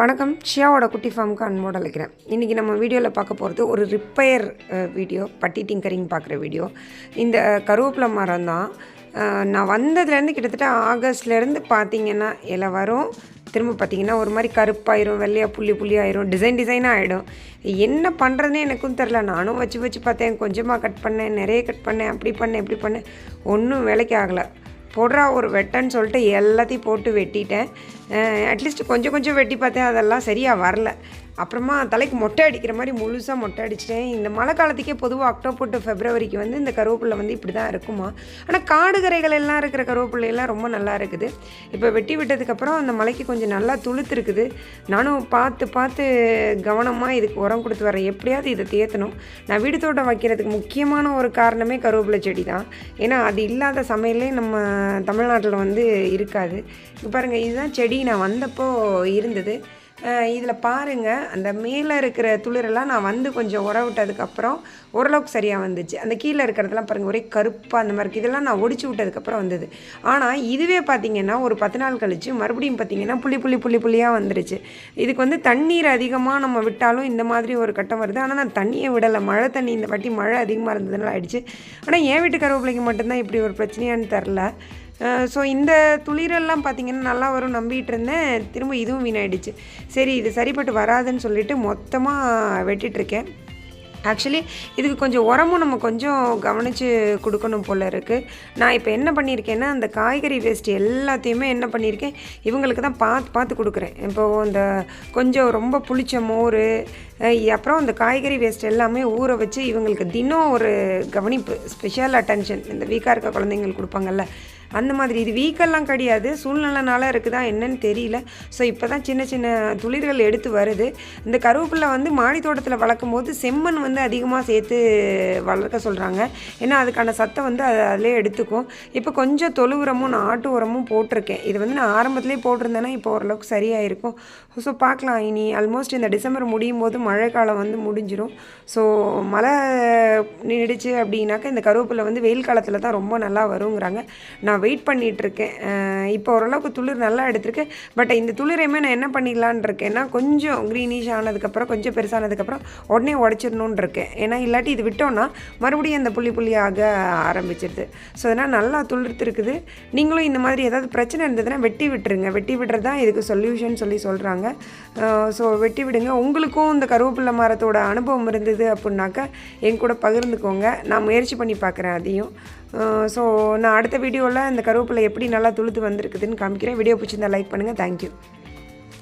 வணக்கம். ஷியாவோட குட்டி ஃபார்முக்கு அன்போடு அழைக்கிறேன். இன்றைக்கி நம்ம வீடியோவில் பார்க்க போகிறது ஒரு ரிப்பேர் வீடியோ பட்டி டிங்கரிங் பார்க்குற வீடியோ. இந்த கருவேப்பிலை மரம் தான். நான் வந்ததுலேருந்து கிட்டத்தட்ட ஆகஸ்ட்லேருந்து பார்த்தீங்கன்னா இலை வரும். திரும்ப பார்த்தீங்கன்னா ஒரு மாதிரி கருப்பாயிரும் வெள்ளையாக புள்ளி புள்ளி ஆயிரும் டிசைன் டிசைனாக ஆகிடும் என்ன பண்ணுறதுனே எனக்கும் தெரில. நானும் வச்சு வச்சு பார்த்தேன். கொஞ்சமாக கட் பண்ணேன் நிறைய கட் பண்ணேன் அப்படி பண்ணேன் இப்படி பண்ணேன். ஒன்றும் வேலைக்கு ஆகலை. போடுறா ஒரு வெட்டன்னு சொல்லிட்டு எல்லாத்தையும் போட்டு வெட்டிட்டேன். அட்லீஸ்ட் கொஞ்சம் கொஞ்சம் வெட்டி பார்த்தேன் அதெல்லாம் சரியாக வரல. அப்புறமா தலைக்கு மொட்டை அடிக்கிற மாதிரி முழுசாக மொட்டை அடிச்சிட்டேன். இந்த மழை காலத்துக்கே பொதுவாக அக்டோபர் டு ஃபெப்ரவரிக்கு வந்து இந்த கருவேப்பிலை வந்து இப்படி தான் இருக்குமா. ஆனால் காடு கரைகள் எல்லாம் இருக்கிற கருவேப்பிலை ரொம்ப நல்லா இருக்குது. இப்போ வெட்டி விட்டதுக்கப்புறம் அந்த மலைக்கு கொஞ்சம் நல்லா துளுத்துருக்குது. நானும் பார்த்து பார்த்து கவனமாக இதுக்கு உரம் கொடுத்து வரேன் எப்படியாவது இதை தேற்றணும் நான் வீடு தோட்டம் வைக்கிறதுக்கு முக்கியமான ஒரு காரணமே கருவேப்பிலை செடி தான் ஏன்னா அது இல்லாத சமையலே நம்ம தமிழ்நாட்டில் வந்து இருக்காது. இப்போ பாருங்கள் இதுதான் செடி நான் வந்தப்போ இருந்தது. இதில் பாருங்கள் அந்த மேலே இருக்கிற துளிரெல்லாம் நான் வந்து கொஞ்சம் உர விட்டதுக்கப்புறம் ஓரளவுக்கு சரியாக வந்துச்சு. அந்த கீழே இருக்கிறதெல்லாம் பாருங்கள் ஒரே கருப்பாக அந்த மாதிரி இருக்குது இதெல்லாம் நான் ஒடிச்சு விட்டதுக்கப்புறம் வந்தது. ஆனால் இதுவே பார்த்தீங்கன்னா ஒரு பத்து நாள் கழிச்சு மறுபடியும் பார்த்தீங்கன்னா புள்ளி புள்ளி புள்ளி புள்ளியாக வந்துருச்சு. இதுக்கு வந்து தண்ணீர் அதிகமாக நம்ம விட்டாலும் இந்த மாதிரி ஒரு கட்டம் வருது. ஆனால் நான் தண்ணியை விடலை. மழை தண்ணி இந்த வாட்டி மழை அதிகமாக இருந்ததுனால ஆயிடுச்சு. ஆனால் என் வீட்டு கருவேப்பிலைக்கு மட்டும்தான் இப்படி ஒரு பிரச்சனையான்னு தெரில. ஸோ இந்த துளிரெல்லாம் பார்த்திங்கன்னா நல்லா வரும் நம்பிட்டு இருந்தேன் திரும்ப இதுவும் வீணாயிடுச்சு. சரி இது சரிப்பட்டு வராதுன்னு சொல்லிட்டு மொத்தமாக வெட்டிகிட்ருக்கேன் ஆக்சுவலி இதுக்கு கொஞ்சம் உரமும் நம்ம கொஞ்சம் கவனித்து கொடுக்கணும் போல் இருக்குது நான் இப்போ என்ன பண்ணியிருக்கேன்னா அந்த காய்கறி வேஸ்ட் எல்லாத்தையுமே என்ன பண்ணியிருக்கேன் இவங்களுக்கு தான் பார்த்து பார்த்து கொடுக்குறேன். இப்போது அந்த கொஞ்சம் ரொம்ப புளிச்ச மோர் அப்புறம் அந்த காய்கறி வேஸ்ட் எல்லாமே ஊற வச்சு இவங்களுக்கு தினம் ஒரு கவனிப்பு ஸ்பெஷல் அட்டென்ஷன் இந்த வீக்காக இருக்க குழந்தைங்களுக்கு கொடுப்பாங்கல்ல அந்த மாதிரி. இது வீக்கெல்லாம் கிடையாது. சூழ்நிலைனால இருக்குதா என்னன்னு தெரியல. ஸோ இப்போ தான் சின்ன சின்ன துளிர்கள் எடுத்து வருது. இந்த கருவேப்பிலை வந்து மாடி தோட்டத்தில் வளர்க்கும் போது செம்மண் வந்து அதிகமாக சேர்த்து வளர்க்க சொல்கிறாங்க ஏன்னா அதுக்கான சத்தம் வந்து அது அதிலே எடுத்துக்கும். இப்போ கொஞ்சம் தொழு உரமும் நான் ஆட்டு உரமும் போட்டிருக்கேன். இது வந்து நான் ஆரம்பத்திலே போட்டிருந்தேன்னா இப்போ ஓரளவுக்கு சரியாக இருக்கும் ஸோ பார்க்கலாம். இனி ஆல்மோஸ்ட் இந்த டிசம்பர் முடியும் போது மழை காலம் வந்து முடிஞ்சிடும் ஸோ மழை நீடிச்சு அப்படின்னாக்கா இந்த கருவேப்பிலை வந்து வெயில் காலத்தில் தான் ரொம்ப நல்லா வருங்கிறாங்க. நான் வெயிட் பண்ணிகிட்ருக்கேன் இருக்கேன் இப்போ ஓரளவுக்கு துளிர் நல்லா எடுத்திருக்கு. பட் இந்த துளிரையுமே நான் என்ன பண்ணிடலான் இருக்கேன்னா கொஞ்சம் க்ரீனிஷ் ஆனதுக்கப்புறம் கொஞ்சம் பெருசானதுக்கப்புறம் உடனே உடச்சிடணுன்னு இருக்கேன் ஏன்னா இல்லாட்டி இது விட்டோன்னா மறுபடியும் அந்த புள்ளி புள்ளியாக ஆரம்பிச்சிருது. ஸோ அதனால் நல்லா துளிர்த்து இருக்குது நீங்களும் இந்த மாதிரி ஏதாவது பிரச்சனை இருந்ததுன்னா வெட்டி விட்டுருங்க. வெட்டி விடுறது தான் இதுக்கு சொல்யூஷன் சொல்லி சொல்கிறாங்க ஸோ வெட்டி விடுங்க. உங்களுக்கும் இந்த கருவேப்பிள்ளை மரத்தோட அனுபவம் இருந்தது அப்படின்னாக்கா என் கூட பகிர்ந்துக்கோங்க. நான் முயற்சி பண்ணி பார்க்குறேன் அதையும். ஸோ நான் அடுத்த வீடியோவில் இந்த கருவேப்பிலை எப்படி நல்லா துளுத்து வந்திருக்குதுன்னு காமிக்கிறேன். வீடியோ பிடிச்சிருந்தா லைக் பண்ணுங்கள் தேங்க்யூ